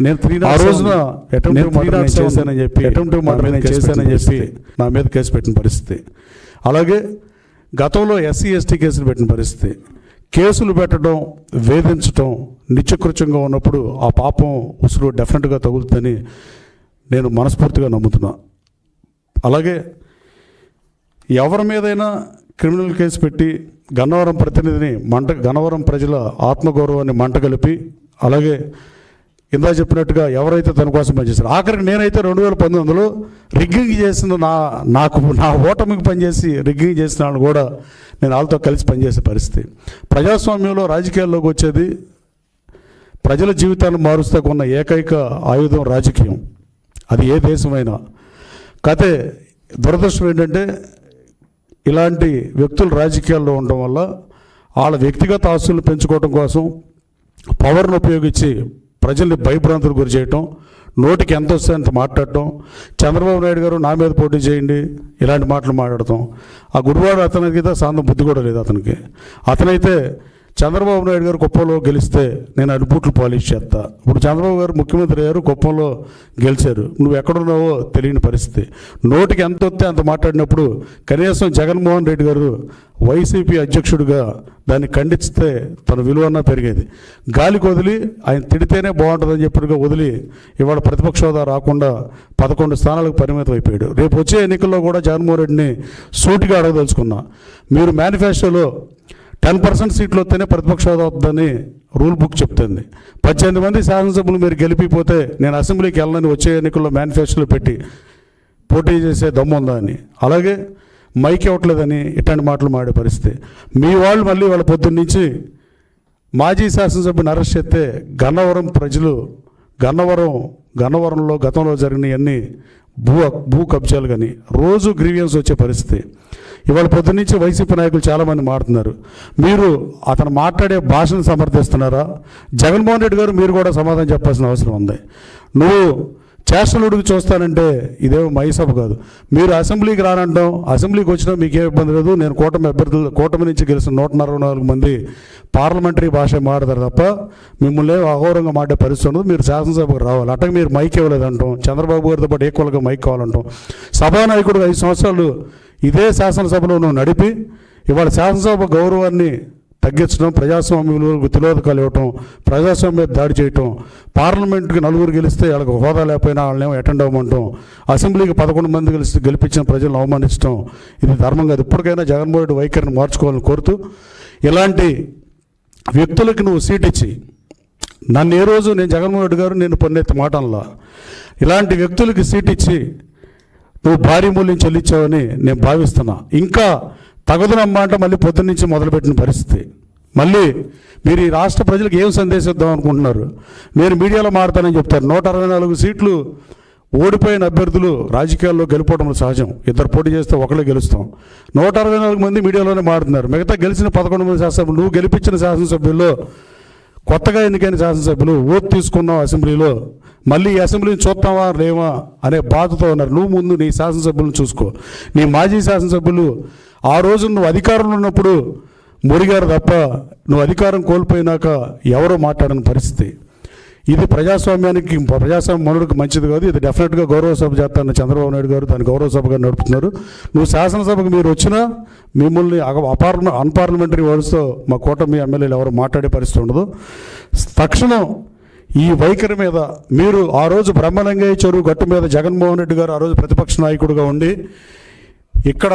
నేను త్రీ ఆ రోజున చేశానని చెప్పి నేను చేశానని చెప్పి. నా మీద కేసు పెట్టిన పరిస్థితి. అలాగే గతంలో ఎస్సీ ఎస్టీ కేసులు పెట్టిన పరిస్థితి. కేసులు పెట్టడం వేధించడం నిత్యకృత్యంగా ఉన్నప్పుడు ఆ పాపం ఉసురు డెఫినెట్గా తగులుతుందని నేను మనస్ఫూర్తిగా నమ్ముతున్నా. అలాగే ఎవరి మీదైనా క్రిమినల్ కేసు పెట్టి గన్నవరం ప్రతినిధిని మంట గన్నవరం ప్రజల ఆత్మగౌరవాన్ని మంట కలిపి అలాగే ఇందా చెప్పినట్టుగా ఎవరైతే తన కోసం పనిచేశారు. ఆఖరికి నేనైతే రెండు వేల పంతొమ్మిదిలో రిగ్గింగ్ చేసిన నా నాకు నా ఓటమికి పనిచేసి రిగ్గింగ్ చేసిన కూడా నేను వాళ్ళతో కలిసి పనిచేసే పరిస్థితి. ప్రజాస్వామ్యంలో రాజకీయాల్లోకి వచ్చేది ప్రజల జీవితాన్ని మారుస్తూ ఉన్న ఏకైక ఆయుధం రాజకీయం. అది ఏ దేశమైనా. కతే దురదృష్టం ఏంటంటే ఇలాంటి వ్యక్తులు రాజకీయాల్లో ఉండడం వల్ల వాళ్ళ వ్యక్తిగత ఆస్తులను పెంచుకోవడం కోసం పవర్ను ఉపయోగించి ప్రజల్ని భయభ్రాంతులు గురి చేయటం నోటికి ఎంత వస్తే అంత మాట్లాడటం చంద్రబాబు నాయుడు గారు నా మీద పోటీ చేయండి ఇలాంటి మాటలు మాట్లాడటం. ఆ గుడివాడు అతనికి సాంతం బుద్ధి కూడా లేదు అతనికి. అతనైతే చంద్రబాబు నాయుడు గారు కుప్పంలో గెలిస్తే నేను అడుపుట్లు పాలిష్ చేస్తా. ఇప్పుడు చంద్రబాబు గారు ముఖ్యమంత్రి అయ్యారు కుప్పంలో గెలిచారు. నువ్వు ఎక్కడున్నావో తెలియని పరిస్థితి. నోటికి ఎంత వస్తే అంత మాట్లాడినప్పుడు కనీసం జగన్మోహన్ రెడ్డి గారు వైసీపీ అధ్యక్షుడిగా దాన్ని ఖండిస్తే తన విలువన్న పెరిగేది. గాలికి వదిలి ఆయన తిడితేనే బాగుంటుందని చెప్పినట్టుగా వదిలి ఇవాళ ప్రతిపక్ష హోదా రాకుండా పదకొండు స్థానాలకు పరిమితం అయిపోయాడు. రేపు వచ్చే ఎన్నికల్లో కూడా జగన్మోహన్ రెడ్డిని సూటిగా అడగదలుచుకున్నా. మీరు మేనిఫెస్టోలో టెన్ పర్సెంట్ సీట్లు వస్తేనే ప్రతిపక్ష హోదా వద్దని రూల్ బుక్ చెప్తుంది. పద్దెనిమిది మంది శాసనసభ్యులు మీరు గెలిపిపోతే నేను అసెంబ్లీకి వెళ్ళనని వచ్చే ఎన్నికల్లో మేనిఫెస్టోలో పెట్టి పోటీ చేసే దమ్ము ఉందా అని. అలాగే మైక్ ఇవ్వట్లేదని ఇట్లాంటి మాటలు మాడే పరిస్థితి. మీ వాళ్ళు మళ్ళీ వాళ్ళ పొద్దున్న నుంచి మాజీ శాసనసభ్యుని అరెస్ట్ చేస్తే గన్నవరం ప్రజలు గన్నవరం గన్నవరంలో గతంలో జరిగినవన్నీ భూ భూ కబ్జాలు కానీ రోజు గ్రీవియన్స్ వచ్చే పరిస్థితి. ఇవాళ పొద్దున్న నుంచి వైసీపీ నాయకులు చాలామంది మాట్లాడుతున్నారు. మీరు అతను మాట్లాడే భాషను సమర్థిస్తున్నారా? జగన్మోహన్ రెడ్డి గారు మీరు కూడా సమాధానం చెప్పాల్సిన అవసరం ఉంది. నువ్వు చేష్టలుడికి చూస్తానంటే ఇదేమో మైసభ కాదు. మీరు అసెంబ్లీకి రానంటాం అసెంబ్లీకి వచ్చినా మీకేం ఇబ్బంది లేదు. నేను కూటమి అభ్యర్థులు కూటమి నుంచి గెలిచిన నూట అరవై నాలుగు మంది పార్లమెంటరీ భాష మాడతారు తప్ప మిమ్మల్ని అఘోరంగా మాట్లాడే పరిస్థితి ఉండదు. మీరు శాసనసభకు రావాలి. అట్టగా మీరు మైక్ ఇవ్వలేదంటాం. చంద్రబాబు గారితో పాటు ఈక్వల్గా మైక్ కావాలంటాం. సభానాయకుడు ఐదు సంవత్సరాలు ఇదే శాసనసభలో నువ్వు నడిపి ఇవాళ శాసనసభ గౌరవాన్ని తగ్గించడం ప్రజాస్వామ్య విలువలకు తిలోదకాలు ఇవ్వటం ప్రజాస్వామ్యం దాడి చేయటం పార్లమెంట్కి నలుగురు గెలిస్తే వాళ్ళకి హోదా లేకపోయినా వాళ్ళనేమో అటెండ్ అవ్వమంటాం అసెంబ్లీకి పదకొండు మంది గెలిచి గెలిపించిన ప్రజలను అవమానించడం ఇది ధర్మం కాదు. ఇప్పటికైనా జగన్మోహన్ రెడ్డి వైఖరిని మార్చుకోవాలని కోరుతూ ఇలాంటి వ్యక్తులకు నువ్వు సీట్ ఇచ్చి నన్ను ఏ రోజు నేను జగన్మోహన్ రెడ్డి గారు నేను పొన్నెత్తి మాటల్లో ఇలాంటి వ్యక్తులకి సీట్ ఇచ్చి నువ్వు భారీ మూల్యం చెల్లించావని నేను భావిస్తున్నా. ఇంకా తగదునమ్మా అంటే మళ్ళీ పొద్దున్న నుంచి మొదలుపెట్టిన పరిస్థితి. మళ్ళీ మీరు ఈ రాష్ట్ర ప్రజలకు ఏం సందేశం ఇద్దాం అనుకుంటున్నారు? నేను మీడియాలో మారుతానని చెప్తారు. నూట అరవై నాలుగు సీట్లు ఓడిపోయిన అభ్యర్థులు రాజకీయాల్లో గెలుపోవడం సహజం. ఇద్దరు పోటీ చేస్తే ఒకళ్ళు గెలుస్తాం. నూట అరవై నాలుగు మంది మీడియాలోనే మారుతున్నారు. మిగతా గెలిచిన పదకొండు మంది శాసనసభ్యులు నువ్వు గెలిపించిన శాసనసభ్యుల్లో కొత్తగా ఎన్నికైన శాసనసభ్యులు ఓటు తీసుకున్నావు అసెంబ్లీలో మళ్ళీ ఈ అసెంబ్లీని చూస్తావా లేవా అనే బాధతో ఉన్నారు. నువ్వు ముందు నీ శాసనసభ్యులను చూసుకో. నీ మాజీ శాసనసభ్యులు ఆ రోజు నువ్వు అధికారంలో ఉన్నప్పుడు మురిగారు తప్ప నువ్వు అధికారం కోల్పోయినాక ఎవరో మాట్లాడని పరిస్థితి. ఇది ప్రజాస్వామ్యానికి ప్రజాస్వామ్య మనుడికి మంచిది కాదు. ఇది డెఫినెట్గా గౌరవ సభ చేస్తాను చంద్రబాబు నాయుడు గారు దాని గౌరవ సభగా నడుపుతున్నారు. నువ్వు శాసనసభకు మీరు వచ్చినా మిమ్మల్ని అపార్ల అన్పార్లమెంటరీ వర్డ్స్తో మా కూటమి ఎమ్మెల్యేలు ఎవరు మాట్లాడే పరిస్థితి ఉండదు. తక్షణం ఈ వైఖరి మీద మీరు ఆ రోజు బ్రహ్మలింగయ్య చెరువు గట్టు మీద జగన్మోహన్ రెడ్డి గారు ఆ రోజు ప్రతిపక్ష నాయకుడిగా ఉండి ఇక్కడ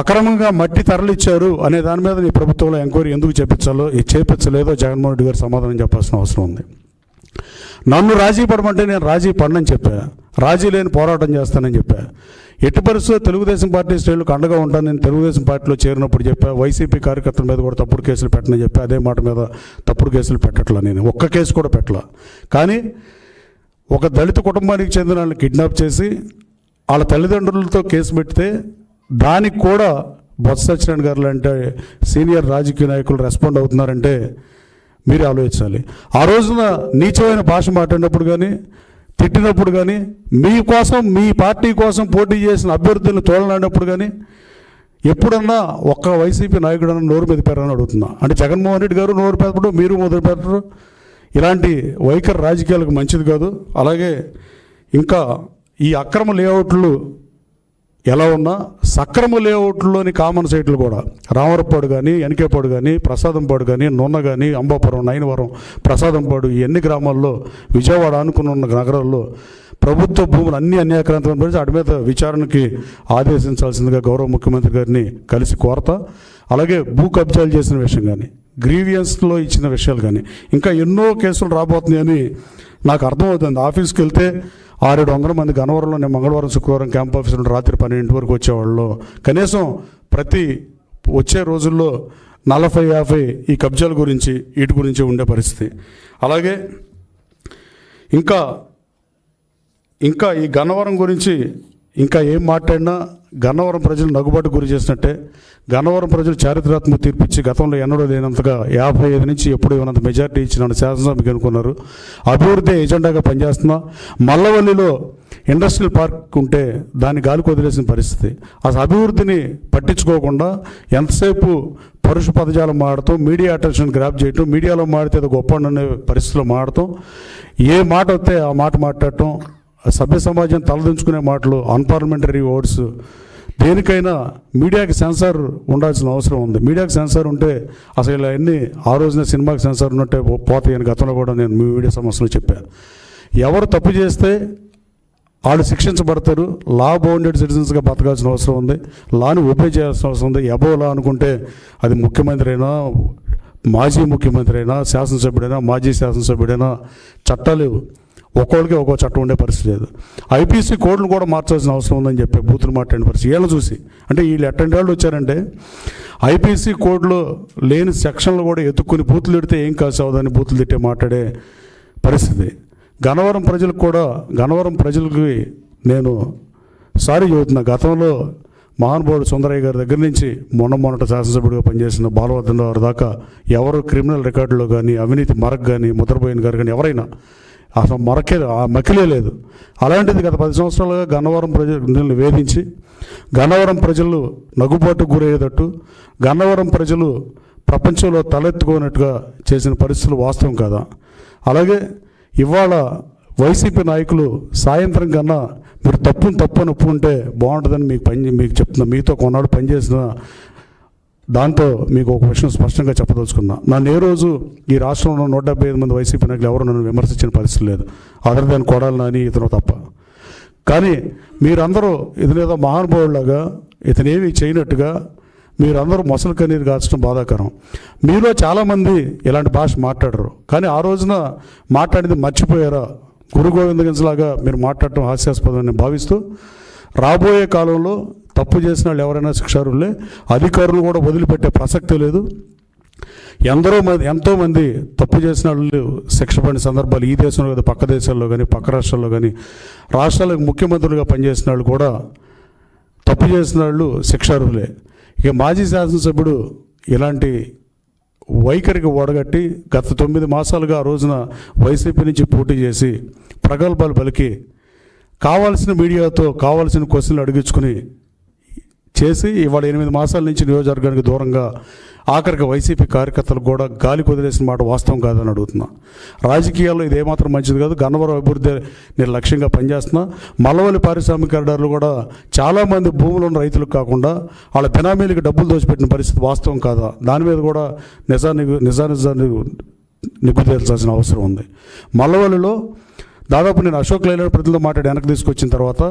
అక్రమంగా మట్టి తరలిచ్చారు అనే దాని మీద నీ ప్రభుత్వంలో ఎంక్వైరీ ఎందుకు చేపించాలో ఇది చేపించలేదో జగన్మోహన్ రెడ్డి గారు సమాధానం చెప్పాల్సిన అవసరం ఉంది. నన్ను రాజీ పడమంటే నేను రాజీ పడనని చెప్పా. రాజీ లేని పోరాటం చేస్తానని చెప్పా. ఎట్టి పరిస్థితుల్లో తెలుగుదేశం పార్టీ శ్రేణులకు అండగా ఉంటాను నేను తెలుగుదేశం పార్టీలో చేరినప్పుడు చెప్పా. వైసీపీ కార్యకర్తల మీద కూడా తప్పుడు కేసులు పెట్టనని చెప్పా. అదే మాట మీద తప్పుడు కేసులు పెట్టట్లా నేను. ఒక్క కేసు కూడా పెట్టలా. కానీ ఒక దళిత కుటుంబానికి చెందిన వాళ్ళని కిడ్నాప్ చేసి వాళ్ళ తల్లిదండ్రులతో కేసు పెడితే దానికి కూడా బొత్స సత్యనారాయణ గారు లాంటి సీనియర్ రాజకీయ నాయకులు రెస్పాండ్ అవుతున్నారంటే మీరు ఆలోచించాలి. ఆ రోజున నీచమైన భాష మాట్లాడినప్పుడు కానీ తిట్టినప్పుడు కానీ మీ కోసం మీ పార్టీ కోసం పోటీ చేసిన అభ్యర్థులను తోలనాడినప్పుడు కానీ ఎప్పుడన్నా ఒక్క వైసీపీ నాయకుడన్నా నోరు మీద పెరగని అడుగుతున్నా. అంటే జగన్మోహన్ రెడ్డి గారు నోరు పెదపడం మీరు మొదలు పెట్టరు ఇలాంటి వైఖరి రాజకీయాలకు మంచిది కాదు. అలాగే ఇంకా ఈ అక్రమ లేఅవుట్లు ఎలా ఉన్నా సక్రమ లేఅవుట్లోని కామన్ సైట్లు కూడా రామరపాడు కానీ ఎనకేపాడు కానీ ప్రసాదంపాడు కానీ నున్న కానీ అంబాపురం నయనవరం ప్రసాదంపాడు ఈ గ్రామాల్లో విజయవాడ అనుకుని ఉన్న నగరాల్లో ప్రభుత్వ భూములు అన్ని అన్యాక్రాంతం పరిచి వాటి మీద విచారణకి ఆదేశించాల్సిందిగా గౌరవ ముఖ్యమంత్రి గారిని కలిసి కోరతా అలాగే భూ కబ్జాలు చేసిన విషయం కానీ గ్రీవియన్స్లో ఇచ్చిన విషయాలు కానీ ఇంకా ఎన్నో కేసులు రాబోతున్నాయని నాకు అర్థమవుతుంది. ఆఫీస్కి వెళ్తే ఆరేడు వందల మంది గన్నవరంలో నేను మంగళవారం శుక్రవారం క్యాంప్ ఆఫీసులో రాత్రి పన్నెండింటి వరకు వచ్చేవాళ్ళు. కనీసం ప్రతి వచ్చే రోజుల్లో నలభై యాభై ఈ కబ్జాల గురించి వీటి గురించి ఉండే పరిస్థితి. అలాగే ఇంకా ఇంకా ఈ గన్నవరం గురించి ఇంకా ఏం మాట్లాడినా గన్నవరం ప్రజలు నగుబాటు గురి చేసినట్టే గన్నవరం ప్రజలు చారిత్రాత్మక తీర్పు ఇచ్చి గతంలో ఎన్నడూ లేనంతగా యాభై ఐదు నుంచి ఎప్పుడు ఇవ్వనంత మెజార్టీ ఇచ్చి నన్ను శాసనసభకి అనుకున్నారు అభివృద్ధి ఎజెండాగా పనిచేస్తున్నా. మల్లవల్లిలో ఇండస్ట్రియల్ పార్క్ ఉంటే దాన్ని గాలికి వదిలేసిన పరిస్థితి. అసలు అభివృద్ధిని పట్టించుకోకుండా ఎంతసేపు పరుష పదజాలం మాడటం మీడియా అటెన్షన్ గ్రాప్ చేయటం మీడియాలో మాడితే అది గొప్ప అనే పరిస్థితిలో మాడటం ఏ మాట వస్తే ఆ మాట మాట్లాడటం. సభ్య సమాజం తలదించుకునే మాటలు అన్పార్లమెంటరీ ఓట్స్ దేనికైనా మీడియాకి సెన్సార్ ఉండాల్సిన అవసరం ఉంది. మీడియాకి సెన్సార్ ఉంటే అసలు ఇలా అన్ని ఆ రోజున సినిమాకి సెన్సార్ ఉన్నట్టే పోతాయని గతంలో కూడా నేను మీ మీడియా సమస్యలో చెప్పాను ఎవరు తప్పు చేస్తే వాళ్ళు శిక్షించబడతారు. లా బౌండెడ్ సిటిజన్స్గా బతకాల్సిన అవసరం ఉంది. లాని ఒబే చేయాల్సిన అవసరం ఉంది. ఎబో లా అనుకుంటే అది ముఖ్యమంత్రి అయినా మాజీ ముఖ్యమంత్రి అయినా శాసనసభ్యుడైనా మాజీ శాసనసభ్యుడైనా చట్టాలు ఒక్కోళ్ళకి ఒక్కో చట్టం ఉండే పరిస్థితి లేదు. ఐపీసీ కోడ్లు కూడా మార్చాల్సిన అవసరం ఉందని చెప్పి బూతులు మాట్లాడిన పరిస్థితి. వీళ్ళని చూసి. అంటే వీళ్ళు ఎట్టండి వాళ్ళు వచ్చారంటే ఐపీసీ కోడ్లో లేని సెక్షన్లు కూడా ఎత్తుక్కుని బూతులు తిడితే ఏం కాసు అవదని బూతులు తిట్టే మాట్లాడే పరిస్థితి. గనవరం ప్రజలకు కూడా గన్నవరం ప్రజలకి నేను సారీ చెబుతున్నా. గతంలో మహానుభావుడు సుందరయ్య గారి దగ్గర నుంచి మొన్న మొన్నట శాసనసభ్యుడిగా పనిచేసిన బాలవర్ధన్ గారి దాకా ఎవరు క్రిమినల్ రికార్డులో కానీ అవినీతి మరక్ కానీ ముద్రపోయిన గారు కానీ ఎవరైనా అసలు మరకే ఆ మకిలే లేదు. అలాంటిది గత పది సంవత్సరాలుగా గన్నవరం ప్రజలను వేధించి గన్నవరం ప్రజలు నగుబాటు గురయ్యేటట్టు గన్నవరం ప్రజలు ప్రపంచంలో తలెత్తుకోనట్టుగా చేసిన పరిస్థితులు వాస్తవం కాదా? అలాగే ఇవాళ వైసీపీ నాయకులు సాయంత్రం కన్నా మీరు తప్పును తప్పు అని ఒప్పుకుంటే బాగుంటుందని మీకు పని మీకు చెప్తున్నా మీతో కొన్నాడు పనిచేసిన దాంతో మీకు ఒక విషయం స్పష్టంగా చెప్పదలుచుకున్నా. నన్ను ఏ రోజు ఈ రాష్ట్రంలో నూట డెబ్బై ఐదు మంది వైసీపీ నాయకులు ఎవరు నన్ను విమర్శించిన పరిస్థితి లేదు. అదర్ దాని కొడాలని ఇతను తప్ప. కానీ మీరందరూ ఇతనేదో మహానుభావులాగా ఇతనేమి చేయనట్టుగా మీరందరూ మొసలు కన్నీరు కాల్చడం బాధాకరం. మీలో చాలామంది ఇలాంటి భాష మాట్లాడరు. కానీ ఆ రోజున మాట్లాడింది మర్చిపోయారా? గురు గోవిందగంజ్లాగా మీరు మాట్లాడటం హాస్యాస్పదం నేను భావిస్తూ రాబోయే కాలంలో తప్పు చేసిన వాళ్ళు ఎవరైనా శిక్షారులే అధికారులు కూడా వదిలిపెట్టే ప్రసక్తి లేదు. ఎందరో మంది ఎంతోమంది తప్పు చేసిన వాళ్ళు శిక్ష పడిన సందర్భాలు ఈ దేశంలో కదా పక్క దేశాల్లో కానీ పక్క రాష్ట్రాల్లో కానీ రాష్ట్రాలకు ముఖ్యమంత్రులుగా పనిచేసిన వాళ్ళు కూడా తప్పు చేసిన వాళ్ళు శిక్షార్హులే. ఇక మాజీ శాసనసభ్యుడు ఇలాంటి వైఖరికి ఓడగట్టి గత తొమ్మిది మాసాలుగా ఆ రోజున వైసీపీ నుంచి పోటీ చేసి ప్రగల్భాలు పలికి కావాల్సిన మీడియాతో కావాల్సిన క్వశ్చన్లు అడిగించుకుని చేసి ఇవాళ ఎనిమిది మాసాల నుంచి నియోజకవర్గానికి దూరంగా ఆఖరికి వైసీపీ కార్యకర్తలు కూడా గాలి కుదిరేసిన మాట వాస్తవం కాదని అడుగుతున్నా. రాజకీయాల్లో ఇది ఏమాత్రం మంచిది కాదు. గన్నవరం అభివృద్ధి నేను లక్ష్యంగా పనిచేస్తున్నా. మల్లవల్లి పారిశ్రామికదారులు కూడా చాలామంది భూములు ఉన్న రైతులకు కాకుండా వాళ్ళ బెనామీలకు డబ్బులు దోచిపెట్టిన పరిస్థితి వాస్తవం కాదా? దాని మీద కూడా నిజాన్ని నిజానిజాన్ని నిగ్గు తేల్చాల్సిన అవసరం ఉంది. మల్లవల్లిలో దాదాపు నేను అశోక్ లైలాండ్ ప్రజలతో మాట్లాడి వెనక్కి తీసుకొచ్చిన తర్వాత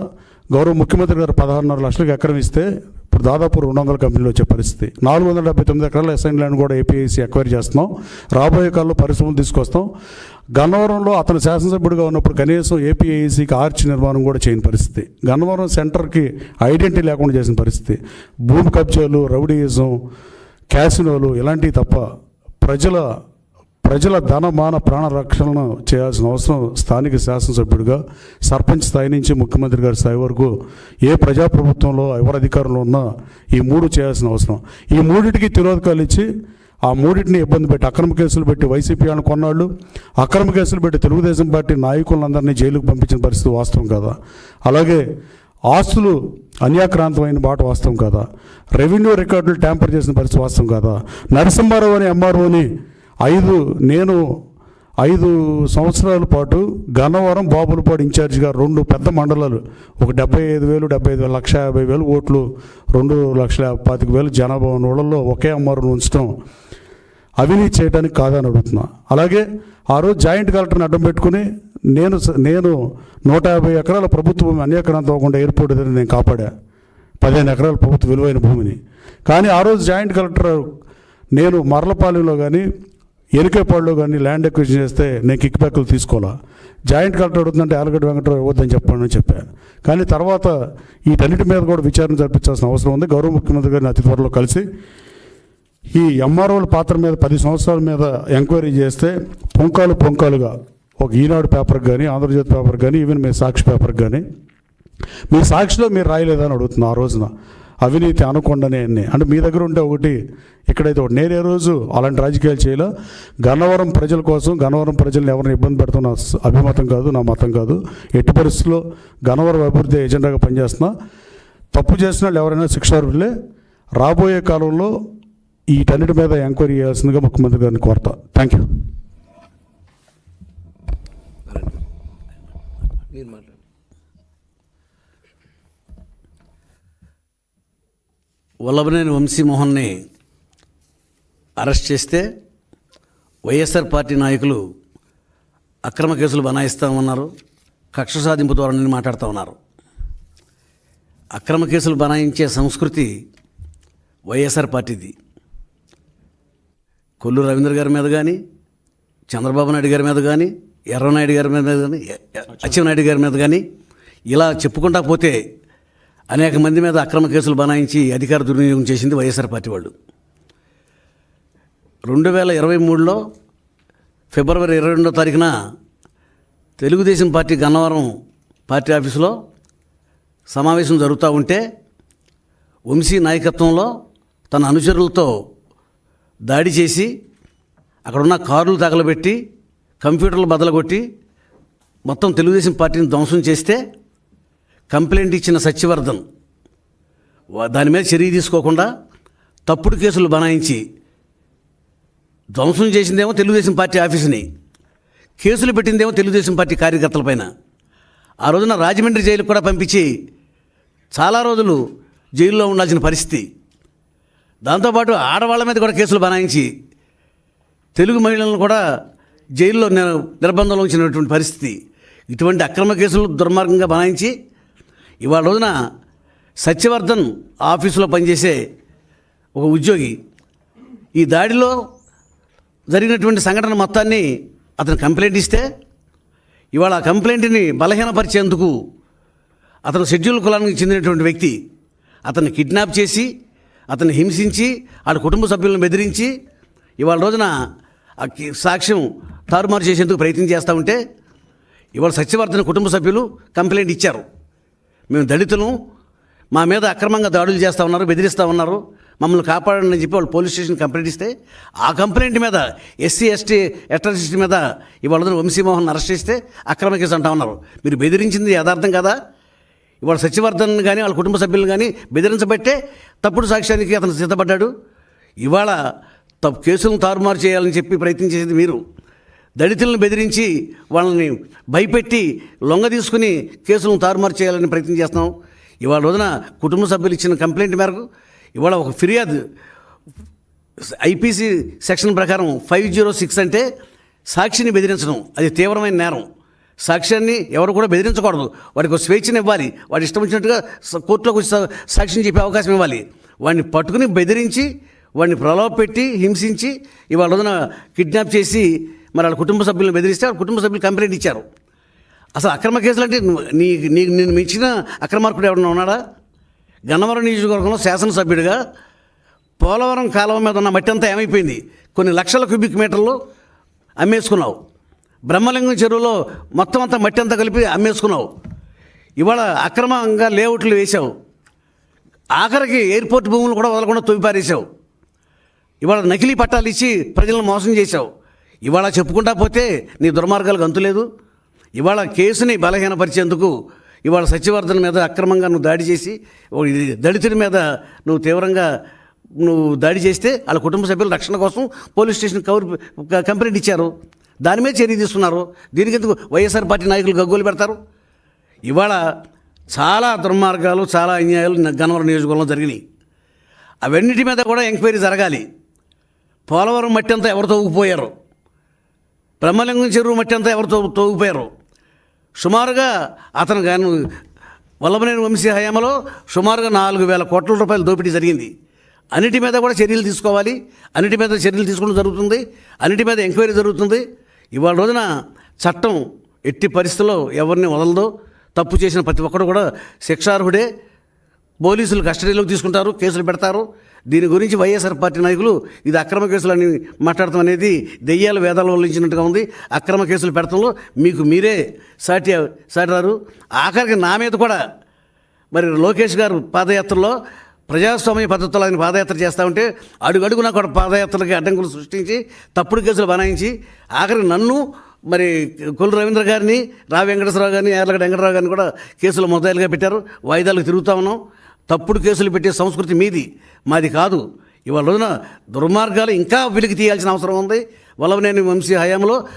గౌరవ ముఖ్యమంత్రి గారు పదహారున్నర లక్షలకు ఎకరం ఇస్తే ఇప్పుడు దాదాపు రెండు వందల కంపెనీలు వచ్చే పరిస్థితి. నాలుగు వందల డెబ్బై తొమ్మిది ఎకరాల ఎస్ఐన్ ల్యాండ్ కూడా ఏపీఐసి ఎక్వైర్ చేస్తున్నాం. రాబోయే కాలంలో పరిశ్రమలు తీసుకొస్తాం. గన్నవరంలో అతను శాసనసభ్యుడిగా ఉన్నప్పుడు కనీసం ఏపీఐసికి ఆర్చ్ నిర్మాణం కూడా చేయని పరిస్థితి. గన్నవరం సెంటర్కి ఐడెంటిటీ లేకుండా చేసిన పరిస్థితి. భూమి కబ్జాలు రౌడీయిజం క్యాసినోలు ఇలాంటివి తప్ప ప్రజల ప్రజల ధన మాన ప్రాణ రక్షణను చేయాల్సిన అవసరం స్థానిక శాసనసభ్యుడిగా సర్పంచ్ స్థాయి నుంచి ముఖ్యమంత్రి గారి స్థాయి వరకు ఏ ప్రజాప్రభుత్వంలో ఎవరు అధికారంలో ఉన్నా ఈ మూడు చేయాల్సిన అవసరం. ఈ మూడింటికి తిరోధకాలు ఇచ్చి ఆ మూడింటిని ఇబ్బంది పెట్టి అక్రమ కేసులు పెట్టి వైసీపీ అని కొన్నాళ్ళు. అక్రమ కేసులు పెట్టి తెలుగుదేశం పార్టీ నాయకులందరినీ జైలుకు పంపించిన పరిస్థితి వాస్తవం కదా? అలాగే ఆస్తులు అన్యాక్రాంతమైన బాట వాస్తవం కదా? రెవెన్యూ రికార్డులు ట్యాంపర్ చేసిన పరిస్థితి వాస్తవం కదా? నరసింహారావు అనే ఎంఆర్ఓని ఐదు నేను ఐదు సంవత్సరాల పాటు గన్నవరం బాబులపాడు ఇన్ఛార్జిగా రెండు పెద్ద మండలాలు. ఒక డెబ్బై ఐదు వేలు డెబ్బై ఐదు వేలు లక్ష యాభై వేలు ఓట్లు రెండు లక్షల పాతిక వేలు జనాభా ఉన్న ఒకే అమ్మవారిని ఉంచడం అవినీతి చేయడానికి కాదని అడుగుతున్నా. అలాగే ఆ రోజు జాయింట్ కలెక్టర్ని అడ్డం పెట్టుకుని నేను స- నేను నూట యాభై ఎకరాల ప్రభుత్వ భూమి అన్యకరణం అవ్వకుండా ఎయిర్పోర్ట్ దగ్గర నేను కాపాడా. పదిహేను ఎకరాల ప్రభుత్వ విలువైన భూమిని. కానీ ఆ రోజు జాయింట్ కలెక్టర్ నేను మరలపాలెంలో కానీ ఎనికేపాడులో కానీ ల్యాండ్ ఎక్విజిషన్ చేస్తే నేను కిక్ బ్యాక్లు తీసుకోవాలా? జాయింట్ కలెక్టర్ అడుగుతుందంటే ఆలగడ్డ వెంకటరావు ఇవ్వద్దని చెప్పాను చెప్పాను కానీ తర్వాత వీటన్నిటి మీద కూడా విచారణ జరిపించాల్సిన అవసరం ఉంది. గౌరవ ముఖ్యమంత్రి గారిని అతి త్వరలో కలిసి ఈ ఎంఆర్ఓల పాత్ర మీద పది సంవత్సరాల మీద ఎంక్వైరీ చేస్తే పొంకాలు పొంకాలుగా ఒక ఈనాడు పేపర్కి కానీ ఆంధ్రజ్యోతి పేపర్కి కానీ ఈవెన్ మీ సాక్షి పేపర్కి కానీ మీ సాక్షిలో మీరు రాయలేదని అడుగుతున్నా ఆ రోజున. అవినీతి అనకుండానే అంటే మీ దగ్గర ఉంటే ఒకటి ఇక్కడైతే ఒకటి. నేనే రోజు అలాంటి రాజకీయాలు చేయలే. గన్నవరం ప్రజల కోసం గన్నవరం ప్రజల్ని ఎవరిని ఇబ్బంది పెడుతున్న అభిమతం కాదు నా మతం కాదు. ఎట్టి పరిస్థితుల్లో గన్నవరం అభివృద్ధి ఎజెండాగా పనిచేస్తున్నా. తప్పు చేసిన వాళ్ళు ఎవరైనా శిక్షార్హులే. రాబోయే కాలంలో వీటన్నిటి మీద ఎంక్వైరీ చేయాల్సిందిగా ముఖ్యమంత్రి గారిని కోరుతా. థ్యాంక్ యూ మీరు మాట్లాడండి వల్లభనేని వంశీమోహన్ని అరెస్ట్ చేస్తే వైఎస్ఆర్ పార్టీ నాయకులు అక్రమ కేసులు బనాయిస్తామన్నారు కక్ష సాధింపు ధోరణిని మాట్లాడుతూ ఉన్నారు అక్రమ కేసులు బనాయించే సంస్కృతి వైఎస్ఆర్ పార్టీది. కొల్లు రవీంద్ర గారి మీద కానీ చంద్రబాబు నాయుడు గారి మీద కానీ ఎర్రనాయుడు గారి మీద కానీ అచ్చెన్నాయుడు గారి మీద కానీ ఇలా చెప్పుకుంటా పోతే అనేక మంది మీద అక్రమ కేసులు బనాయించి అధికార దుర్వినియోగం చేసింది వైఎస్ఆర్ పార్టీ వాళ్ళు. రెండు వేల ఇరవై మూడులో ఫిబ్రవరి ఇరవై రెండో తారీఖున తెలుగుదేశం పార్టీ గన్నవరం పార్టీ ఆఫీసులో సమావేశం జరుగుతూ ఉంటే వంశీ నాయకత్వంలో తన అనుచరులతో దాడి చేసి అక్కడున్న కార్లు తగలబెట్టి కంప్యూటర్లు బదలగొట్టి మొత్తం తెలుగుదేశం పార్టీని ధ్వంసం చేస్తే కంప్లైంట్ ఇచ్చిన సత్యవర్ధన్. దాని మీద చర్య తీసుకోకుండా తప్పుడు కేసులు బనాయించి ధ్వంసం చేసిందేమో తెలుగుదేశం పార్టీ ఆఫీసుని కేసులు పెట్టిందేమో తెలుగుదేశం పార్టీ కార్యకర్తలపైన ఆ రోజున రాజమండ్రి జైలుకు కూడా పంపించి చాలా రోజులు జైల్లో ఉండాల్సిన పరిస్థితి. దాంతోపాటు ఆడవాళ్ళ మీద కూడా కేసులు బనాయించి తెలుగు మహిళలను కూడా జైల్లో నిర్బంధంలో ఉంచినటువంటి పరిస్థితి. ఇటువంటి అక్రమ కేసులు దుర్మార్గంగా బనాయించి ఇవాళ రోజున సత్యవర్ధన్ ఆఫీసులో పనిచేసే ఒక ఉద్యోగి. ఈ దాడిలో జరిగినటువంటి సంఘటన మొత్తాన్ని అతను కంప్లైంట్ ఇస్తే ఇవాళ ఆ కంప్లైంట్ని బలహీనపరిచేందుకు అతను షెడ్యూల్ కులానికి చెందినటువంటి వ్యక్తి అతన్ని కిడ్నాప్ చేసి అతన్ని హింసించి వాడి కుటుంబ సభ్యులను బెదిరించి ఇవాళ రోజున ఆ సాక్ష్యం తారుమారు చేసేందుకు ప్రయత్నం చేస్తూ ఉంటే ఇవాళ సత్యవర్ధన కుటుంబ సభ్యులు కంప్లైంట్ ఇచ్చారు. మేము దళితులు మా మీద అక్రమంగా దాడులు చేస్తూ ఉన్నారు బెదిరిస్తూ ఉన్నారు. మమ్మల్ని కాపాడండి అని చెప్పి వాళ్ళు పోలీస్ స్టేషన్ కంప్లైంట్ ఇస్తే ఆ కంప్లైంట్ మీద ఎస్సీ ఎస్టీ అట్రాసిటీ మీద ఇవాళ వంశీ వంశీమోహన్ అరెస్ట్ చేస్తే అక్రమ కేసు అంటా ఉన్నారు. మీరు బెదిరించింది యథార్థం కదా? ఇవాళ సచివర్ధన్ కానీ వాళ్ళ కుటుంబ సభ్యులు కానీ బెదిరించబట్టే తప్పుడు సాక్ష్యానికి అతను సిద్ధపడ్డాడు. ఇవాళ తప్పు కేసులను తారుమారు చేయాలని చెప్పి ప్రయత్నం చేసేది మీరు. దళితులను బెదిరించి వాళ్ళని భయపెట్టి లొంగ తీసుకుని కేసులను తారుమారు చేయాలని ప్రయత్నం చేస్తున్నాం. ఇవాళ రోజున కుటుంబ సభ్యులు ఇచ్చిన కంప్లైంట్ మేరకు ఇవాళ ఒక ఫిర్యాదు ఐపీసీ సెక్షన్ ప్రకారం ఫైవ్ జీరో సిక్స్ అంటే సాక్షిని బెదిరించడం. అది తీవ్రమైన నేరం. సాక్ష్యాన్ని ఎవరు కూడా బెదిరించకూడదు. వాడికి స్వేచ్ఛను ఇవ్వాలి. వాడి ఇష్టం వచ్చినట్టుగా కోర్టులోకి వచ్చి సాక్షిని చెప్పే అవకాశం ఇవ్వాలి. వాడిని పట్టుకుని బెదిరించి వాడిని ప్రలోభ పెట్టి హింసించి ఇవాళ రోజున కిడ్నాప్ చేసి మరి వాళ్ళ కుటుంబ సభ్యులను బెదిరిస్తే వాళ్ళ కుటుంబ సభ్యులు కంప్లైంట్ ఇచ్చారు. అసలు అక్రమ కేసులు అంటే నీ నీ నేను మించిన అక్రమార్కుడు ఎవరన్నా ఉన్నాడా? గన్నవరం నియోజకవర్గంలో శాసనసభ్యుడిగా పోలవరం కాలువ మీద ఉన్న మట్టి అంతా ఏమైపోయింది? కొన్ని లక్షల క్యూబిక్ మీటర్లు అమ్మేసుకున్నావు. బ్రహ్మలింగం చెరువులో మొత్తం అంతా మట్టి అంతా కలిపి అమ్మేసుకున్నావు. ఇవాళ అక్రమంగా లేఅవుట్లు వేశావు. ఆఖరికి ఎయిర్పోర్ట్ భూములు కూడా వదలకుండా తొవ్విపారేశావు. ఇవాళ నకిలీ పట్టాలు ఇచ్చి ప్రజలను మోసం చేశావు. ఇవాళ చెప్పుకుంటా పోతే నీ దుర్మార్గాలకు అంతులేదు ఇవాళ కేసుని బలహీనపరిచేందుకు ఇవాళ సత్యవర్ధన్ మీద అక్రమంగా నువ్వు దాడి చేసి దళితుడి మీద నువ్వు తీవ్రంగా నువ్వు దాడి చేస్తే వాళ్ళ కుటుంబ సభ్యుల రక్షణ కోసం పోలీస్ స్టేషన్ కవర్ కంప్లైంట్ ఇచ్చారు. దాని మీద చర్య తీసుకున్నారు. దీనికి ఎందుకు వైఎస్ఆర్ పార్టీ నాయకులు గగ్గోలు పెడతారు? ఇవాళ చాలా దుర్మార్గాలు చాలా అన్యాయాలు గన్నవరం నియోజకవర్గంలో జరిగినాయి. అవన్నిటి మీద కూడా ఎంక్వైరీ జరగాలి. పోలవరం మట్టి అంతా ఎవరితో ఊగిపోయారు బ్రహ్మలింగం చెరువు మట్టి అంతా ఎవరు తోగిపోయారు? సుమారుగా అతను గాను వల్లభనేని వంశీ హయాంలో సుమారుగా నాలుగు వేల కోట్ల రూపాయల దోపిడీ జరిగింది. అన్నిటి మీద కూడా చర్యలు తీసుకోవాలి. అన్నిటి మీద చర్యలు తీసుకోవడం జరుగుతుంది. అన్నిటి మీద ఎంక్వైరీ జరుగుతుంది. ఇవాళ రోజున చట్టం ఎట్టి పరిస్థితుల్లో ఎవరిని వదలదు తప్పు చేసిన ప్రతి ఒక్కరు కూడా శిక్షార్హుడే. పోలీసులు కస్టడీలోకి తీసుకుంటారు కేసులు పెడతారు. దీని గురించి వైఎస్ఆర్ పార్టీ నాయకులు ఇది అక్రమ కేసులు అని మాట్లాడటం అనేది దెయ్యాల వేదాలు వల్లించినట్టుగా ఉంది. అక్రమ కేసులు పెడతంలో మీకు మీరే సాటి సాటారు ఆఖరికి నా మీద కూడా మరి లోకేష్ గారు పాదయాత్రలో ప్రజాస్వామ్య పద్ధతులు ఆయన పాదయాత్ర చేస్తూ ఉంటే అడుగడుగున కూడా పాదయాత్రలకి అడ్డంకులు సృష్టించి తప్పుడు కేసులు బనాయించి ఆఖరికి నన్ను మరి కొల్లు రవీంద్ర గారిని రా వెంకటేశ్వరరావు గారిని ఎర్లగడ్డ వెంకటరావు గారిని కూడా కేసులు మొదలుగా పెట్టారు. వాయిదాలకు తిరుగుతూ ఉన్నాం. తప్పుడు కేసులు పెట్టే సంస్కృతి మీది. మాది కాదు. ఇవాళ రోజున దుర్మార్గాలు ఇంకా వెలికి తీయాల్సిన అవసరం ఉంది. వల్లభనేని వంశీ హయాంలో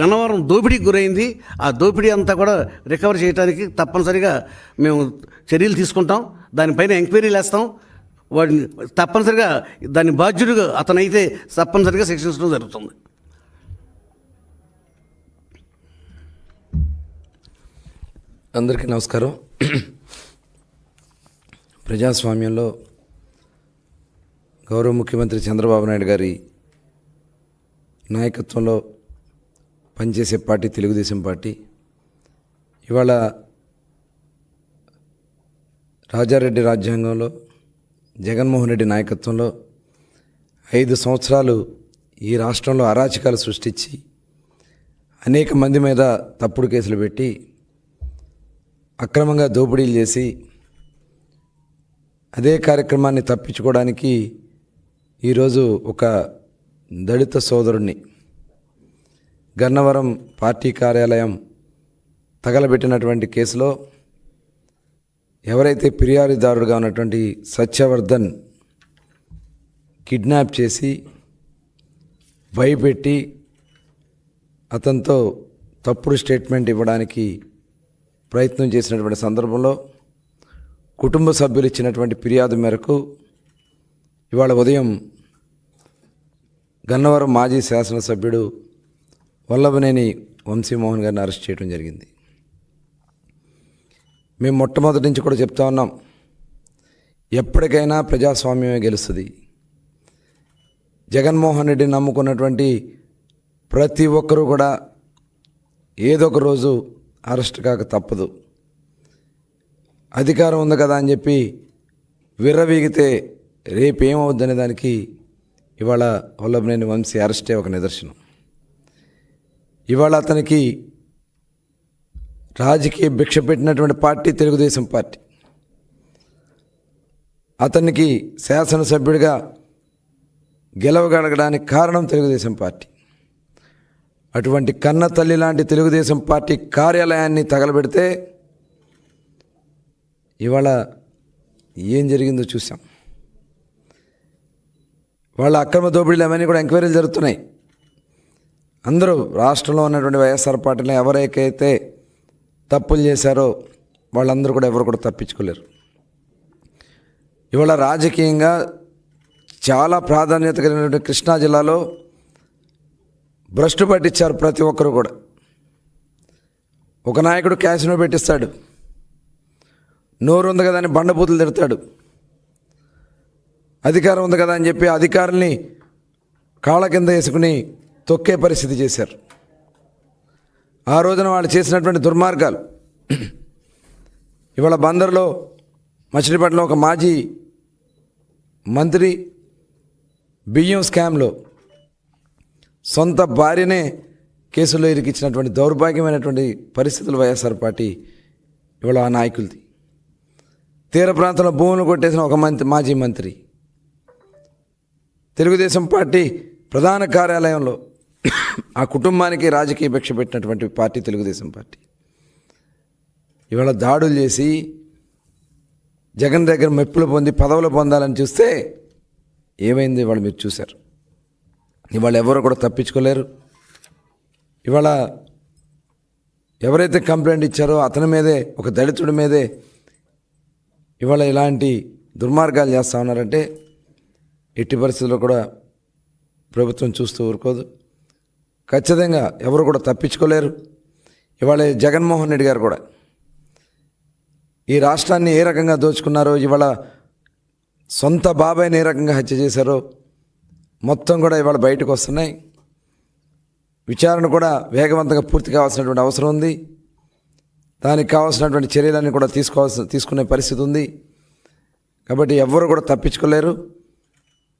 గన్నవరం దోపిడీకి గురైంది. ఆ దోపిడీ అంతా కూడా రికవర్ చేయడానికి తప్పనిసరిగా మేము చర్యలు తీసుకుంటాం. దానిపైన ఎంక్వైరీలు వేస్తాం వాడిని తప్పనిసరిగా దాని బాధ్యుడిగా అతనైతే తప్పనిసరిగా శిక్షించడం జరుగుతుంది. అందరికీ నమస్కారం. ప్రజాస్వామ్యంలో గౌరవ ముఖ్యమంత్రి చంద్రబాబు నాయుడు గారి నాయకత్వంలో పనిచేసే పార్టీ తెలుగుదేశం పార్టీ. ఇవాళ రాజారెడ్డి రాజ్యాంగంలో జగన్మోహన్ రెడ్డి నాయకత్వంలో ఐదు సంవత్సరాలు ఈ రాష్ట్రంలో అరాచకాలు సృష్టించి అనేక మంది మీద తప్పుడు కేసులు పెట్టి అక్రమంగా దోపిడీలు చేసి అదే కార్యక్రమాన్ని తప్పించుకోవడానికి ఈరోజు ఒక దళిత సోదరుణ్ణి గన్నవరం పార్టీ కార్యాలయం తగలబెట్టినటువంటి కేసులో ఎవరైతే ఫిర్యాదుదారుడుగా ఉన్నటువంటి సత్యవర్ధన్ కిడ్నాప్ చేసి భయపెట్టి అతనితో తప్పుడు స్టేట్మెంట్ ఇవ్వడానికి ప్రయత్నం చేసినటువంటి సందర్భంలో కుటుంబ సభ్యులు ఇచ్చినటువంటి ఫిర్యాదు మేరకు ఇవాళ ఉదయం గన్నవరం మాజీ శాసనసభ్యుడు వల్లభనేని వంశీమోహన్ గారిని అరెస్ట్ చేయడం జరిగింది. మేము మొట్టమొదటి నుంచి కూడా చెప్తా ఉన్నాం ఎప్పటికైనా ప్రజాస్వామ్యమే గెలుస్తుంది. జగన్మోహన్ రెడ్డిని నమ్ముకున్నటువంటి ప్రతి ఒక్కరూ కూడా ఏదో ఒక రోజు అరెస్ట్ కాక తప్పదు. అధికారం ఉంది కదా అని చెప్పి విర్రవీగితే రేపేమవుద్దనే దానికి ఇవాళ వల్లభనేని వంశీ అరెస్టే ఒక నిదర్శనం. ఇవాళ అతనికి రాజకీయ భిక్ష పెట్టినటువంటి పార్టీ తెలుగుదేశం పార్టీ. అతనికి శాసనసభ్యుడిగా గెలవగలగడానికి కారణం తెలుగుదేశం పార్టీ. అటువంటి కన్న తల్లి లాంటి తెలుగుదేశం పార్టీ కార్యాలయాన్ని తగలబెడితే ఇవాళ ఏం జరిగిందో చూసాం వాళ్ళ అక్రమ దోపిడీలు అవన్నీ కూడా ఎంక్వైరీలు జరుగుతున్నాయి. అందరూ రాష్ట్రంలో ఉన్నటువంటి వైఎస్ఆర్ పార్టీలో ఎవరైతే తప్పులు చేశారో వాళ్ళందరూ కూడా ఎవరు కూడా తప్పించుకోలేరు. ఇవాళ రాజకీయంగా చాలా ప్రాధాన్యత కలిగినటువంటి కృష్ణా జిల్లాలో భ్రష్టు పట్టించారు ప్రతి ఒక్కరు కూడా. ఒక నాయకుడు క్యాసినో పెట్టిస్తాడు. నోరు ఉంది కదా అని బండబూతులు తిడతాడు. అధికారం ఉంది కదా అని చెప్పి అధికారుల్ని కాళ్ళ కింద వేసుకుని తొక్కే పరిస్థితి చేశారు. ఆ రోజున వాళ్ళు చేసినటువంటి దుర్మార్గాలు. ఇవాళ బందర్లో మచిలీపట్నం ఒక మాజీ మంత్రి బియ్యం స్కామ్లో సొంత భార్యనే కేసులో ఇరికిచ్చినటువంటి దౌర్భాగ్యమైనటువంటి పరిస్థితులు వైఎస్ఆర్ పార్టీ ఇవాళ ఆ నాయకులది. తీర ప్రాంతంలో భూములు కొట్టేసిన ఒక మంత్రి మాజీ మంత్రి. తెలుగుదేశం పార్టీ ప్రధాన కార్యాలయంలో ఆ కుటుంబానికి రాజకీయ భిక్ష పెట్టినటువంటి పార్టీ తెలుగుదేశం పార్టీ. ఇవాళ దాడులు చేసి జగన్ దగ్గర మెప్పులు పొంది పదవులు పొందాలని చూస్తే ఏమైంది ఇవాళ మీరు చూశారు. ఇవాళ ఎవరు కూడా తప్పించుకోలేరు. ఇవాళ ఎవరైతే కంప్లైంట్ ఇచ్చారో అతని మీదే ఒక దళితుడి మీదే ఇవాళ ఇలాంటి దుర్మార్గాలు చేస్తూ ఉన్నారంటే ఎట్టి పరిస్థితుల్లో కూడా ప్రభుత్వం చూస్తూ ఊరుకోదు. ఖచ్చితంగా ఎవరు కూడా తప్పించుకోలేరు. ఇవాళ జగన్మోహన్ రెడ్డి గారు కూడా ఈ రాష్ట్రాన్ని ఏ రకంగా దోచుకున్నారో ఇవాళ సొంత బాబాయ్ని ఏ రకంగా హత్య చేశారో మొత్తం కూడా ఇవాళ బయటకు వస్తున్నాయి. విచారణ కూడా వేగవంతంగా పూర్తి కావాల్సినటువంటి అవసరం ఉంది. దానికి కావాల్సినటువంటి చర్యలన్నీ కూడా తీసుకోవాల్సి తీసుకునే పరిస్థితి ఉంది. కాబట్టి ఎవ్వరు కూడా తప్పించుకోలేరు.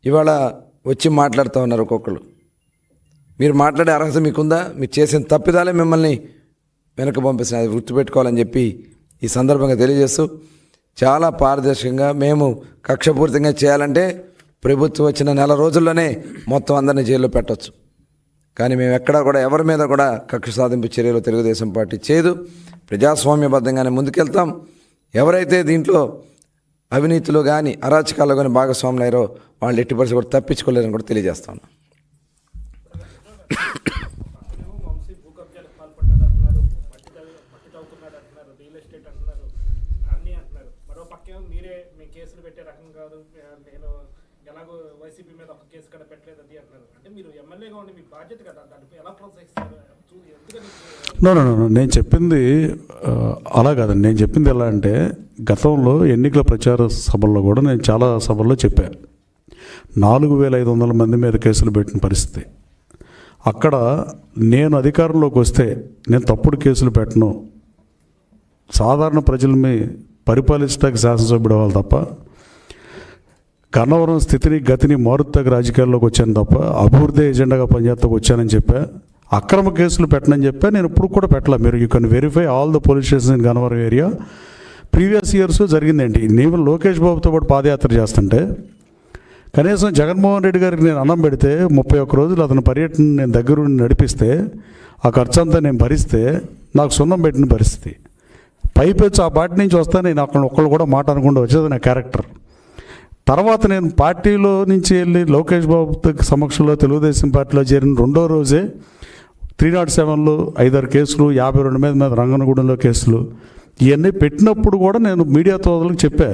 ఇవాళ వచ్చి మాట్లాడుతూ ఉన్నారు ఒక్కొక్కరు మీరు మాట్లాడే అర్హత మీకుందా? మీరు చేసిన తప్పిదాలే మిమ్మల్ని వెనక పంపిస్తున్న అది గుర్తుపెట్టుకోవాలని చెప్పి ఈ సందర్భంగా తెలియజేస్తూ చాలా పారదర్శకంగా మేము కక్షపూరితంగా చేయాలంటే ప్రభుత్వం వచ్చిన నెల రోజుల్లోనే మొత్తం అందరినీ జైల్లో పెట్టవచ్చు కానీ మేము ఎక్కడా కూడా ఎవరి మీద కూడా కక్ష సాధింపు చర్యలు తెలుగుదేశం పార్టీ చేయదు. ప్రజాస్వామ్యబద్ధంగానే ముందుకెళ్తాం. ఎవరైతే దీంట్లో అవినీతిలో కానీ అరాచకాల్లో కానీ భాగస్వాములు అయ్యారో వాళ్ళు ఎట్టి పరిస్థితి కూడా తప్పించుకోలేరని కూడా తెలియజేస్తాను వంశీ భూ కబ్జాలకు పాల్పడ్డాడు అంటున్నారు మట్టి తవ్వి- మట్టి తవ్వుకున్నాడు అంటున్నారు రియల్ ఎస్టేట్ అంటున్నారు అన్నీ అంటున్నారు మరో పక్కేమో మీరే మీ కేసులు పెట్టే రకం కాదు ఆ, నేను నాకు వైసీపీ మీద ఒక కేసు కూడా పెట్టలేదు అది అంటున్నారు. అంటే మీరు ఎమ్మెల్యేగా ఉండి మీ బాధ్యత కదా దానిపై ఎలా ప్రోత్సహిస్తారు? నో నో నో నేను చెప్పింది అలా కాదండి. నేను చెప్పింది ఎలా అంటే గతంలో ఎన్నికల ప్రచార సభల్లో కూడా నేను చాలా సభల్లో చెప్పాను నాలుగు వేల ఐదు వందల మంది మీద కేసులు పెట్టిన పరిస్థితి. అక్కడ నేను అధికారంలోకి వస్తే నేను తప్పుడు కేసులు పెట్టను. సాధారణ ప్రజలని పరిపాలించడానికి శాసనసభ్యుడు అవ్వాలి తప్ప కన్నవరం స్థితిని గతిని మారుతాక రాజకీయాల్లోకి వచ్చాను తప్ప అభివృద్ధి ఎజెండాగా పనిచేస్తాకు వచ్చానని చెప్పా. అక్రమ కేసులు పెట్టనని చెప్పా. నేను ఇప్పుడు కూడా పెట్టలే. మీరు you can verify all the police station in Gannavaram area previous years జరిగిందండి నేను లోకేష్ బాబుతో పాటు పాదయాత్ర చేస్తుంటే కనీసం జగన్మోహన్ రెడ్డి గారికి నేను అన్నం పెడితే ముప్పై ఒక్క రోజులు అతని పర్యటన నేను దగ్గరుండి నడిపిస్తే ఆ ఖర్చు అంతా నేను భరిస్తే నాకు సున్నం పెట్టిన పరిస్థితి. పైపెచ్చు ఆ పార్టీ నుంచి వస్తే నేను అక్కడ ఒక్కళ్ళు కూడా మాట అనకుండా వచ్చేది నా క్యారెక్టర్. తర్వాత నేను పార్టీలో నుంచి వెళ్ళి లోకేష్ బాబు సమక్షంలో తెలుగుదేశం పార్టీలో చేరిన రెండో రోజే త్రీ నాట్ సెవెన్లో ఐదారు కేసులు యాభై రెండు మీద మీద రంగనగూడెంలో కేసులు. ఇవన్నీ పెట్టినప్పుడు కూడా నేను మీడియా తోదలకు చెప్పా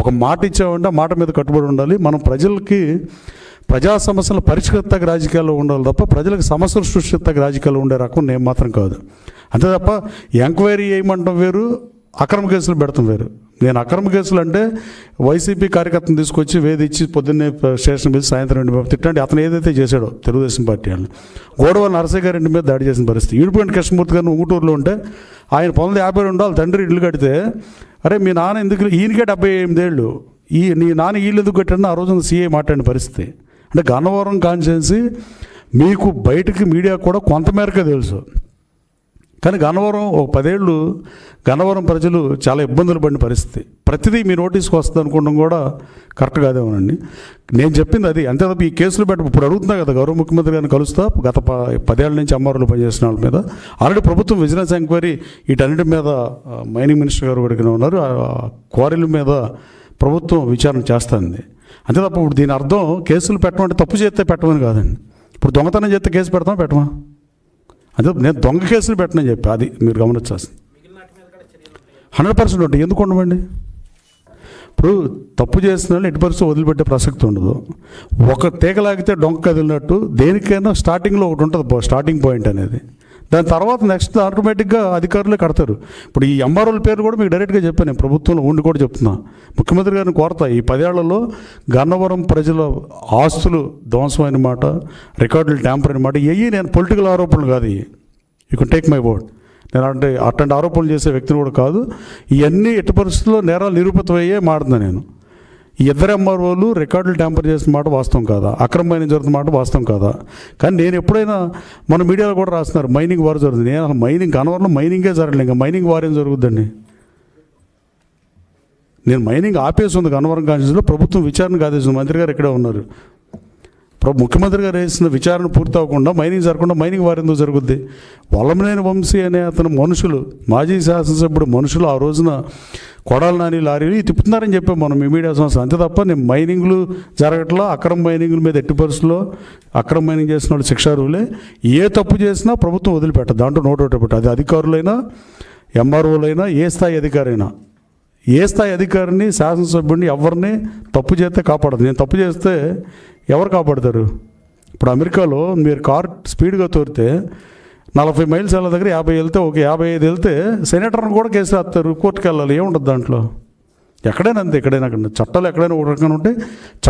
ఒక మాట ఇచ్చామంటే మాట మీద కట్టుబడి ఉండాలి. మనం ప్రజలకి ప్రజా సమస్యల పరిష్కర్తకు రాజకీయాల్లో ఉండాలి తప్ప ప్రజలకు సమస్యలు సృష్టిస్తగా రాజకీయాలు ఉండే రకం నేను మాత్రం కాదు. అంతే తప్ప ఎంక్వైరీ చేయమంటాం వేరు అక్రమ కేసులు పెడతాం వేరు. నేను అక్రమ కేసులు అంటే వైసీపీ కార్యకర్తను తీసుకొచ్చి వేధించి పొద్దున్నే స్టేషన్ మీద సాయంత్రం రెండు మీద తిట్టండి. అతను ఏదైతే చేశాడో తెలుగుదేశం పార్టీ వాళ్ళని. గోడవ నరసయ్య గారి ఇంటి మీద దాడి చేసిన పరిస్థితి. ఈడిపోయిన కృష్ణమూర్తి గారిని ఉంగుటూరులో ఉంటే ఆయన పంతొమ్మిది యాభై రెండు వాళ్ళ తండ్రి ఇల్లు కడితే అరే మీ నాన్న ఎందుకు ఈయనకే డెబ్బై ఎనిమిదేళ్ళు ఈ నీ నాన్న వీళ్ళు ఎందుకు కట్టాడని ఆ రోజున సీఏ మాట్లాడిన పరిస్థితి. అంటే గన్నవరం కాన్స్టిట్యున్సీ మీకు బయటకి మీడియా కూడా కొంతమేరకే తెలుసు. కానీ గన్నవరం ఒక పదేళ్ళు గన్నవరం ప్రజలు చాలా ఇబ్బందులు పడిన పరిస్థితి. ప్రతిదీ మీ నోటీస్కి వస్తుంది అనుకోవడం కూడా కరెక్ట్ కాదేమోనండి నేను చెప్పింది అది. అంతే తప్ప ఈ కేసులు పెట్ట ఇప్పుడు అడుగుతున్నా కదా గౌరవ ముఖ్యమంత్రి గారిని కలుస్తా. గత ప పదేళ్ళ నుంచి అమ్మారులు పనిచేసిన వాళ్ళ మీద. ఆల్రెడీ ప్రభుత్వం విజిలెన్స్ ఎంక్వైరీ వీటన్నిటి మీద మైనింగ్ మినిస్టర్ గారు అడిగిన ఉన్నారు. ఆ క్వారీల మీద ప్రభుత్వం విచారణ చేస్తుంది. అంతే తప్ప ఇప్పుడు దీని అర్థం కేసులు పెట్టడం అంటే తప్పు చేస్తే పెట్టమని కాదండి. ఇప్పుడు దొంగతనం చేస్తే కేసు పెడతాం పెట్టమా? అదే నేను దొంగ కేసులు పెట్టనని చెప్పి అది మీరు గమనించాల్సింది. హండ్రెడ్ పర్సెంట్ ఉంటాయి. ఎందుకు ఉండమండి ఇప్పుడు తప్పు చేసిన వాళ్ళు ఎట్టి పరిస్థితి వదిలిపెట్టే ప్రసక్తి ఉండదు. ఒక తీగలాగితే డొంక కదిలినట్టు దేనికైనా స్టార్టింగ్లో ఒకటి ఉంటుంది స్టార్టింగ్ పాయింట్ అనేది. దాని తర్వాత నెక్స్ట్ ఆటోమేటిక్గా అధికారులే కడతారు. ఇప్పుడు ఈ ఎంఆర్ఓల పేరు కూడా మీకు డైరెక్ట్గా చెప్పాను నేను. ప్రభుత్వంలో ఉండి కూడా చెప్తున్నా. ముఖ్యమంత్రి గారిని కోరతా. ఈ పదేళ్ళలో గన్నవరం ప్రజల ఆస్తులు ధ్వంసమైన మాట రికార్డులు ట్యాంపర్ అయిన మాట ఇవి నేను పొలిటికల్ ఆరోపణలు కాదు ఇవి. You can take my word నేను అంటే అట్లాంటి ఆరోపణలు చేసే వ్యక్తిని కూడా కాదు. ఇవన్నీ ఎట్టి పరిస్థితుల్లో నేరాలు నిరూపితమయ్యే మాడుతున్నా నేను. ఈ ఇద్దరు ఎంఆర్ఓలు రికార్డులు ట్యాంపర్ చేసిన మాట వాస్తవం కాదా? అక్రమమైన జరుగుతున్న మాట వాస్తవం కాదా? కానీ నేను ఎప్పుడైనా మన మీడియాలో కూడా రాస్తున్నారు మైనింగ్ వార్ జరుగుతుంది. నేను అసలు మైనింగ్ కనవరంలో మైనింగే జరగలేదు ఇంకా మైనింగ్ వార్ ఏం జరుగుద్దండి? నేను మైనింగ్ ఆపేసి ఉంది కనవరం కాన్స్టిట్యూన్సీలో ప్రభుత్వం విచారణ కాదేసింది మంత్రి గారు ఇక్కడే ఉన్నారు. ముఖ్యమంత్రి గారు వేసిన విచారణ పూర్తి అవ్వకుండా మైనింగ్ జరగకుండా మైనింగ్ వారు ఎందుకు జరుగుద్ది? వల్లమనేని వంశీ అనే అతను మనుషులు మాజీ శాసనసభ్యుడు మనుషులు ఆ రోజున కొడాలి నాని లారీలు తిప్పుతున్నారని చెప్పాం మనం ఈ మీడియా సంస్థ. అంతే తప్ప నేను మైనింగ్లు జరగట్లా అక్రమ మైనింగ్ల మీద ఎట్టి పరిస్థితుల్లో అక్రమ మైనింగ్ చేసిన వాళ్ళు శిక్షారువులే ఏ తప్పు చేసినా ప్రభుత్వం వదిలిపెట్టదు. దాంట్లో నోట్ ఒకటి పెట్ట అది అధికారులైనా ఎంఆర్ఓలైనా ఏ స్థాయి అధికారైనా. ఏ స్థాయి అధికారిని శాసనసభ్యుడిని ఎవరిని తప్పు చేస్తే కాపాడదు. నేను తప్పు చేస్తే ఎవరు కాపాడతారు? ఇప్పుడు అమెరికాలో మీరు కార్ స్పీడ్గా తోరితే నలభై మైల్స్ వెళ్ళ దగ్గర యాభై వెళ్తే ఒక యాభై ఐదు వెళ్తే సెనేటర్ని కూడా కేసు వేస్తారు కోర్టుకు వెళ్ళాలి ఏముండదు దాంట్లో? ఎక్కడైనా అంతే ఎక్కడైనా అక్కడ చట్టాలు ఎక్కడైనా ఒక రకంగా ఉంటే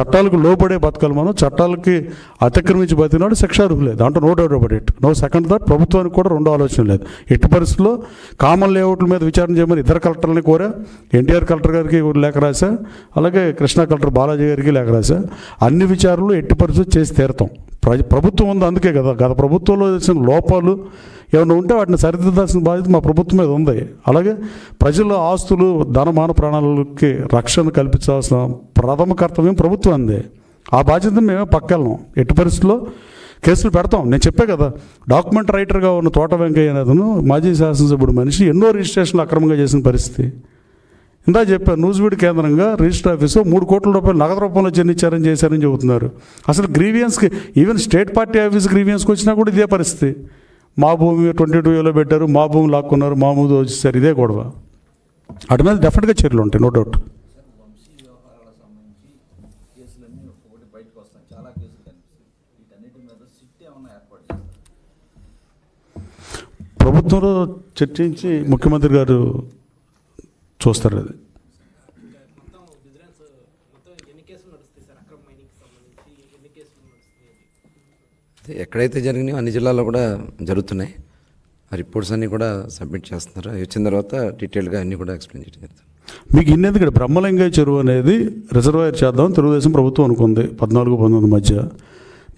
చట్టాలకు లోబడే బతకాలి మనం చట్టాలకి అతిక్రమించి బతికినాడు శిక్షార్హులే. దాంట్లో no doubt about it. No second thought ప్రభుత్వానికి కూడా రెండో ఆలోచన లేదు. ఎట్టి పరిస్థితుల్లో కామన్ లేఅవుట్ల మీద విచారణ చేయమని ఇద్దరు కలెక్టర్లని కోరా. ఎన్టీఆర్ కలెక్టర్ గారికి లేఖ రాశా. అలాగే కృష్ణా కలెక్టర్ బాలాజీ గారికి లేఖ రాశా. అన్ని విచారణలు ఎట్టి పరిస్థితులు చేసి తీరుతాం. ప్రజ ప్రభుత్వం ఉంది అందుకే కదా. గత ప్రభుత్వంలో చేసిన లోపాలు ఏమైనా ఉంటే వాటిని సరిదిద్దాల్సిన బాధ్యత మా ప్రభుత్వం మీద ఉంది. అలాగే ప్రజల ఆస్తులు ధనమాన ప్రాణాలకి రక్షణ కల్పించాల్సిన ప్రథమ కర్తవ్యం ప్రభుత్వం అందే. ఆ బాధ్యతను మేమే పక్కెళ్ళం. ఎట్టి పరిస్థితుల్లో కేసులు పెడతాం. నేను చెప్పే కదా డాక్యుమెంట్ రైటర్గా ఉన్న తోట వెంకయ్య అనేతను మాజీ శాసనసభ్యుడు మనిషి ఎన్నో రిజిస్ట్రేషన్లు అక్రమంగా చేసిన పరిస్థితి. ఇందా చెప్పాను న్యూస్వీడ్ కేంద్రంగా రిజిస్టర్ ఆఫీసు మూడు కోట్ల రూపాయలు నగదు రూపంలో చెల్లించారని చేశారని చెబుతున్నారు. అసలు గ్రీవియన్స్కి ఈవెన్ స్టేట్ పార్టీ ఆఫీస్ గ్రీవియన్స్కి వచ్చినా కూడా ఇదే పరిస్థితి. మా భూమి ట్వంటీ టూ ఏలో పెట్టారు మా భూమి లాక్కున్నారు మా ముందు వచ్చేసారు ఇదే గొడవ. అటు మీద డెఫినెట్గా చర్యలు ఉంటాయి నో డౌట్ ప్రభుత్వంలో చర్చించి ముఖ్యమంత్రి గారు చూస్తారు. అది ఎక్కడైతే జరిగినాయో అన్ని జిల్లాల్లో కూడా జరుగుతున్నాయి. ఆ రిపోర్ట్స్ అన్నీ కూడా సబ్మిట్ చేస్తున్నారు. వచ్చిన తర్వాత డీటెయిల్గా అన్నీ కూడా ఎక్స్ప్లెయిన్ చేయడం జరుగుతుంది. మీకు ఇన్నెందుకు ఇక్కడ బ్రహ్మలింగయ్య చెరువు అనేది రిజర్వాయర్ చేద్దాం తెలుగుదేశం ప్రభుత్వం అనుకుంది పద్నాలుగు పంతొమ్మిది మధ్య.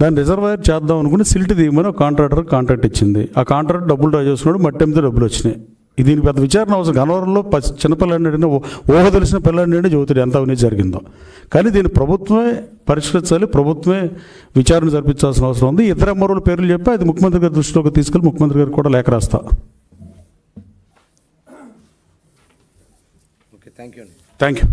దాన్ని రిజర్వాయర్ చేద్దాం అనుకుని సిల్ట్ తీయమని ఒక కాంట్రాక్టర్ కాంట్రాక్ట్ ఇచ్చింది. ఆ కాంట్రాక్ట్ డబ్బులు డ్రా చేసుకున్నాడు మట్టి అమ్మితే డబ్బులు వచ్చినాయి. దీనికి పెద్ద విచారణ అవసరం. గనవరంలో చిన్నపిల్లాడిని ఊహ తెలిసిన పిల్లాడిని చెబుతాడు ఎంత అవినీతి జరిగిందో. కానీ దీన్ని ప్రభుత్వమే పరిష్కరించాలి ప్రభుత్వమే విచారణ జరిపించాల్సిన అవసరం ఉంది. ఇతర మరుల పేర్లు చెప్పి అది ముఖ్యమంత్రి గారి దృష్టిలోకి తీసుకెళ్ళి ముఖ్యమంత్రి గారికి కూడా లేఖ రాస్తా. ఓకే థ్యాంక్ యూ అండి. Thank you